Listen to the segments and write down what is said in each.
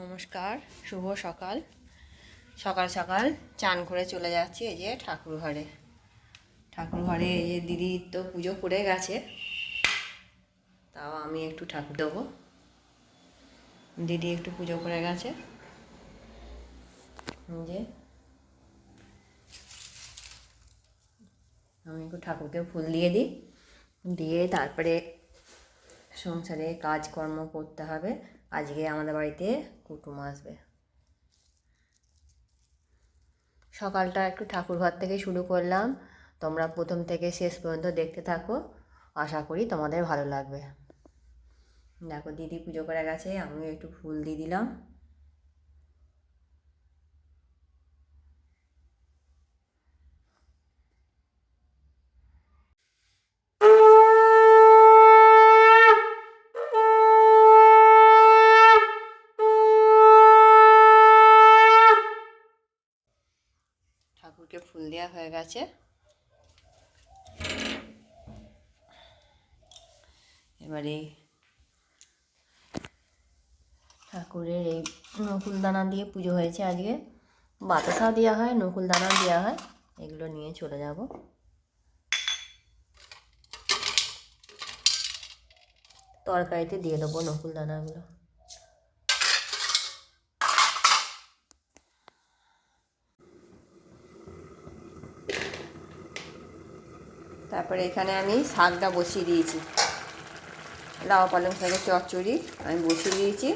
নমস্কার, শুভ সকাল। সকাল সকাল চান করে চলে যাচ্ছি এই যে ঠাকুর ঘরে। ঠাকুর ঘরে এই যে দিদি তো পুজো করে গেছে, তাও আমি একটু ঠাকুর দেবো। দিদি একটু পুজো করে গেছে। যে আমি একটু ঠাকুরকে ফুল দিয়ে দিই, দিয়ে তারপরে সংসারে কাজকর্ম করতে হবে। আজকে আমাদের বাড়িতে কুটুম আসবে। সকালটা একটু ঠাকুর ঘর থেকে শুরু করলাম। তোমরা প্রথম থেকে শেষ পর্যন্ত দেখতে থাকো। আশা করি তোমাদের ভালো লাগবে। দেখো, দিদি পুজো করে গেছে, আমিও একটু ফুল দিয়ে দিলাম ঠাকুরকে ফুল গেছে এবারে ঠাকুরের এই নকুল দানা দিয়ে পুজো হয়েছে আজকে। বাতাসা দেওয়া হয় নকুল দানা দেওয়া হয়, এগুলো নিয়ে চলে যাব। তরকারিতে দিয়ে দেবো নকুল দানাগুলো তারপরে এখানে আমি শাকটা বসিয়ে দিয়েছি। লাউ পালং শাকের চচ্চড়ি আমি বসিয়ে দিয়েছি।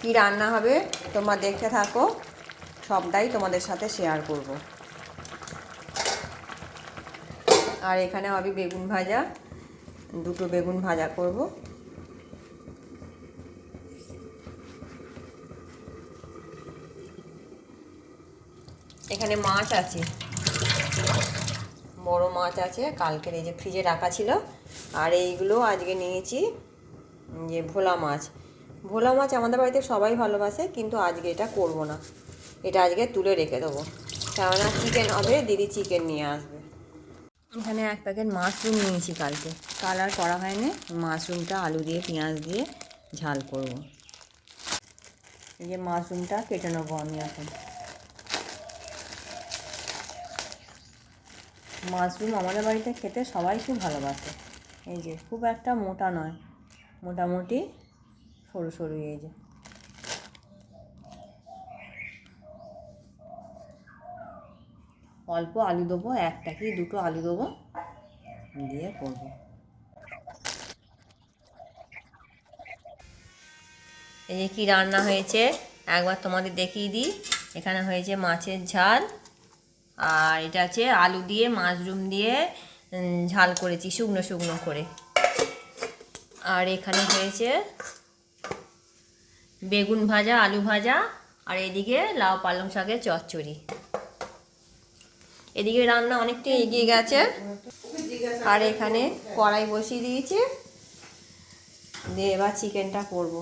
কি রান্না হবে তোমরা দেখতে থাকো, সবটাই তোমাদের সাথে শেয়ার করব। আর এখানে হবে বেগুন ভাজা, দুটো বেগুন ভাজা করব। এখানে মাছ আছে। বড় মাছ আছে, কালকের এই যে ফ্রিজে রাখা ছিল। আর এইগুলো আজকে নিয়েছি, যে ভোলা মাছ। ভোলা মাছ আমাদের বাড়িতে সবাই ভালোবাসে, কিন্তু আজকে এটা করব না। এটা আজকে তুলে রেখে দেবো। কেননা চিকেন হবে, দিদি চিকেন নিয়ে আসবে। এখানে এক প্যাকেট মাশরুম নিয়েছি কালকে। কালার করা হয়নি মাশরুমটা আলু দিয়ে, পেঁয়াজ দিয়ে ঝাল করব। এই যে মাশরুমটা কেটে নেব আমি এখন। মাশরুম আমাদের বাড়িতে খেতে সবাই খুব ভালোবাসে। এই যে, খুব একটা মোটা নয়, মোটামুটি সরু সরু এই যে। অল্প আলু দেবো, একটা কি দুটো আলু দেবো, দিয়ে করব। এই যে কী রান্না হয়েছে, একবার তোমাদের দেখিয়ে দিই। এখানে হয়েছে মাছের ঝাল আর এটা আছে আলু দিয়ে, মাশরুম দিয়ে ঝাল করেছি শুকনো শুকনো করে। আর এখানে হয়েছে বেগুন ভাজা, আলু ভাজা, আর এদিকে লাউ পালং শাকের চচ্চড়ি। এদিকে রান্না অনেকটা এগিয়ে গেছে। আর এখানে কড়াই বসিয়ে দিয়েছি। দিয়ে এবার চিকেনটা করব।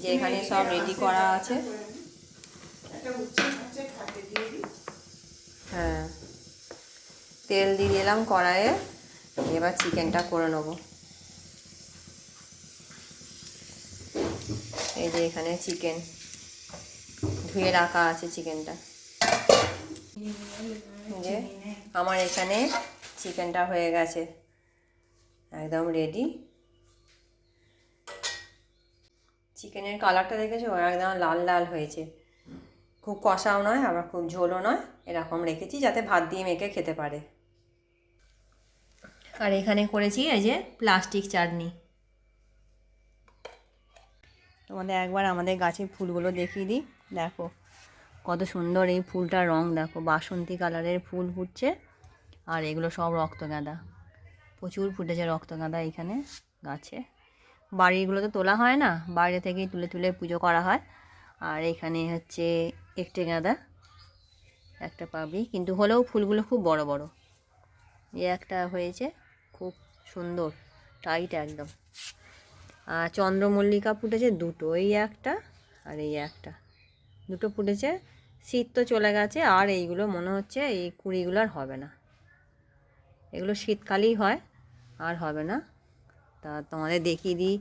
যে এখানে সব রেডি করা আছে। হ্যাঁ। তেল দিয়ে দিলাম কড়াইয়ে। এবার চিকেনটা করে নেব। এই যে এখানে চিকেন। ধুয়ে রাখা আছে চিকেনটা। যে আমার এখানে চিকেনটা হয়ে গেছে। একদম রেডি চিকেনের কালারটা দেখেছ? একদম লাল লাল হয়েছে। খুব কষাও নয়, আবার খুব ঝোলও নয়। এরকম রেখেছি যাতে ভাত দিয়ে মেখে খেতে পারে। আর এখানে করেছি এই যে প্লাস্টিক চাটনি। তোমাদের একবার আমাদের গাছের ফুলগুলো দেখিয়ে দিই। দেখো কত সুন্দর এই ফুলটার রং। দেখো বাসন্তী কালারের ফুল ফুটছে আর এগুলো সব রক্তগাঁদা। প্রচুর ফুটেছে রক্তগাঁদা এখানে গাছে। বাড়িগুলো তো তোলা হয় না বাইরে থেকেই তুলে তুলে পুজো করা হয়। আর এখানে হচ্ছে একটে গাঁদা। একটা পাবি। কিন্তু হলেও ফুলগুলো খুব বড় বড়। এই একটা হয়েছে খুব সুন্দর টাইট একদম। আর চন্দ্রমল্লিকা ফুটেছে দুটো, এই একটা আর এই একটা। দুটো ফুটেছে, শীত তো চলে গেছে, আর এইগুলো মনে হচ্ছে এই কুড়িগুলো আর হবে না। এগুলো শীতকালেই হয়, আর হবে না। তা তোমাদের দেখিয়ে দিই,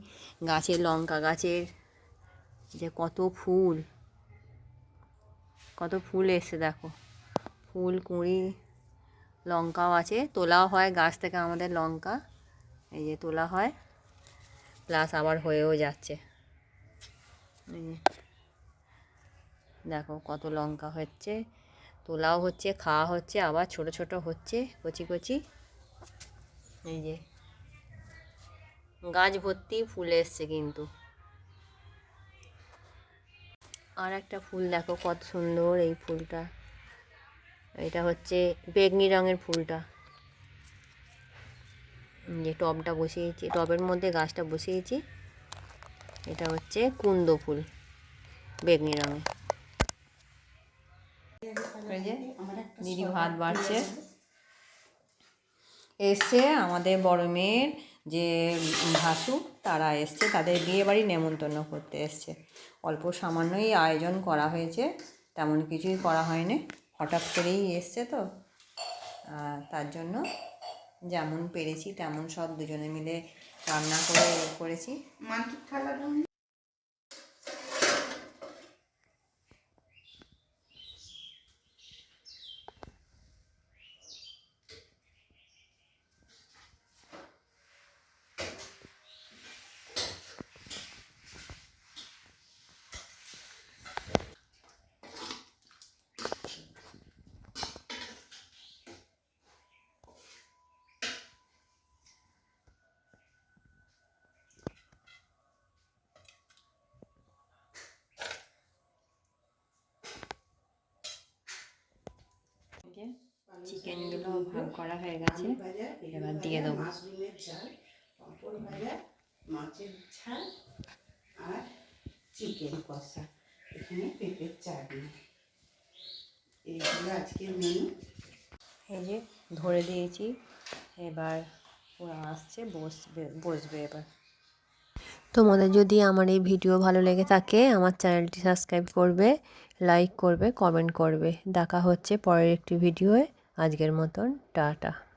গাছের লঙ্কা গাছের যে কত ফুল কত ফুল এসছে দেখো। ফুল, কুঁড়ি, লঙ্কাও আছে। তোলাও হয়, গাছ থেকে আমাদের লঙ্কা, এই যে তোলা হয়। প্লাস আবার হয়েও যাচ্ছে। এই যে দেখো কত লঙ্কা হচ্ছে। তোলাও হচ্ছে, খাওয়া হচ্ছে, আবার ছোট ছোট হচ্ছে, কচি কচি। এই যে গাছ ভর্তি, ফুল এসছে কিন্তু। আর একটা ফুল দেখো কত সুন্দর এই ফুলটা। এটা হচ্ছে বেগনি রঙের ফুলটা। যে টবটা বসিয়েছি, টবের মধ্যে গাছটা বসিয়েছি, এটা হচ্ছে কুন্দ ফুল, বেগনি রঙের। দিদি ভাত বাড়ছে। এসছে আমাদের বড় মেয়ের যে ভাসু, তারা এসছে, তাদের বিয়ে বাড়ি নেমন্তন্ন করতে এসছে। অল্প সামান্যই আয়োজন করা হয়েছে, তেমন কিছুই করা হয়নি। হঠাৎ করেই এসছে তো। তার জন্য যেমন পেরেছি তেমন সব দুজনে মিলে রান্না করে করেছি। চিকেনগুলো ভাগ করা হয়ে গেছে। এবার দিয়ে দেবো। মাছের ঝাল আর চিকেন কষা এখানে পেঁপের চাটনি মেনু এই যে ধরে দিয়েছি, এবার ওরা আসছে, বসবে বসবে এবার। তোমাদের যদি আমার এই ভিডিও ভালো লেগে থাকে, আমার চ্যানেলটি সাবস্ক্রাইব করবে, লাইক করবে, কমেন্ট করবে। দেখা হচ্ছে পরের একটি ভিডিওয়ে। আজকের মতন টাটা।